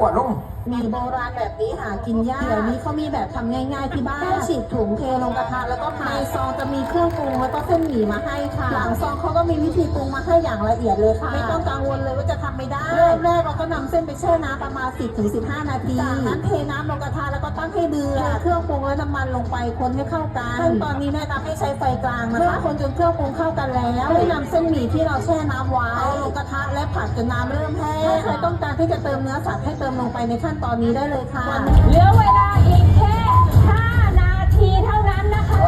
ปวดลงมีโบราณแบบนี้หากินยากเดี๋ยวนี้เขามีแบบทำง่ายๆที่บ้านแค่ฉีกถุงเทลงกระทะแล้วก็พายซองจะมีเครื่องปรุงแล้วก็เส้นหมี่มาให้ค่ะหลังซองเขาก็มีวิธีปรุงมาให้อย่างละเอียดเลยค่ะ ไม่ต้องกังวลเลยว่าจะทำไม่ได้เริ่มแรกเราก็นำเส้นไปแช่น้ำประมาณ 10ถึง15 นาทีจากนั้นเทน้ำลงกระทะแล้วก็ตั้งให้เดือดเทเครื่องปรุงและน้ำมันลงไปคนให้เข้ากันขั้นตอนนี้แนะนำให้ใช้ไฟกลางนะคะคนจนเครื่องปรุงเข้ากันแล้วให้นำเส้นหมี่ที่เราแช่น้ำไว้เอาลงกระทะและ ผัดจนน้ำเริ่มแห้งถ้าใครต้องการที่จะเติมเนื้อสัตว์ให้เติมลงไปในขั้นตอนนี้ได้เลยค่ะ เหลือเวลาอีกแค่ 5 นาทีเท่านั้นนะคะ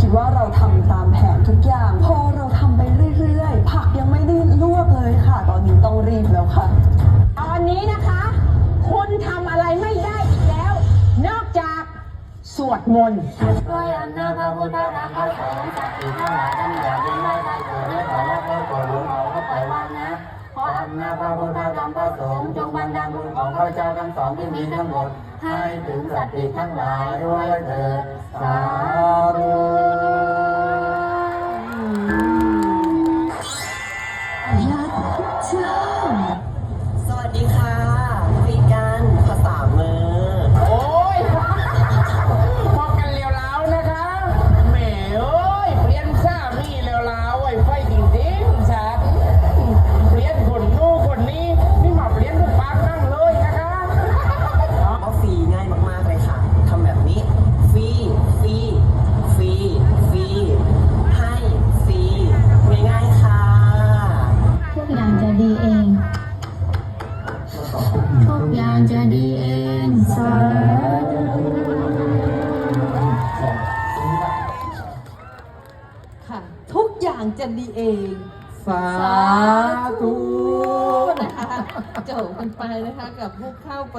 คิดว่าเราทำตามแผนทุกอย่าง พอเราทำไปเรื่อยๆ ผักยังไม่ได้ลวกเลยค่ะ ตอนนี้ต้องรีบแล้วค่ะ ตอนนี้นะคะคุณทำอะไรไม่ได้อีกแล้ว นอกจากสวดมนต์ด้วยอำนาจพระพุทธธรรมพระ พรรมพระสงฆ์จงบันดาลบุญของข้าเจ้าทั้งสองที่มีทั้งหมด ให้ถึงสัตว์ปีกทั้งหลายด้วยเถิดสาธุสวัสดีค่ะ ทุกอย่างจะดีเองสาธุค่ะ ทุกอย่างจะดีเอง สาธุนะคะจบกันไปนะคะกับผู้เข้าประ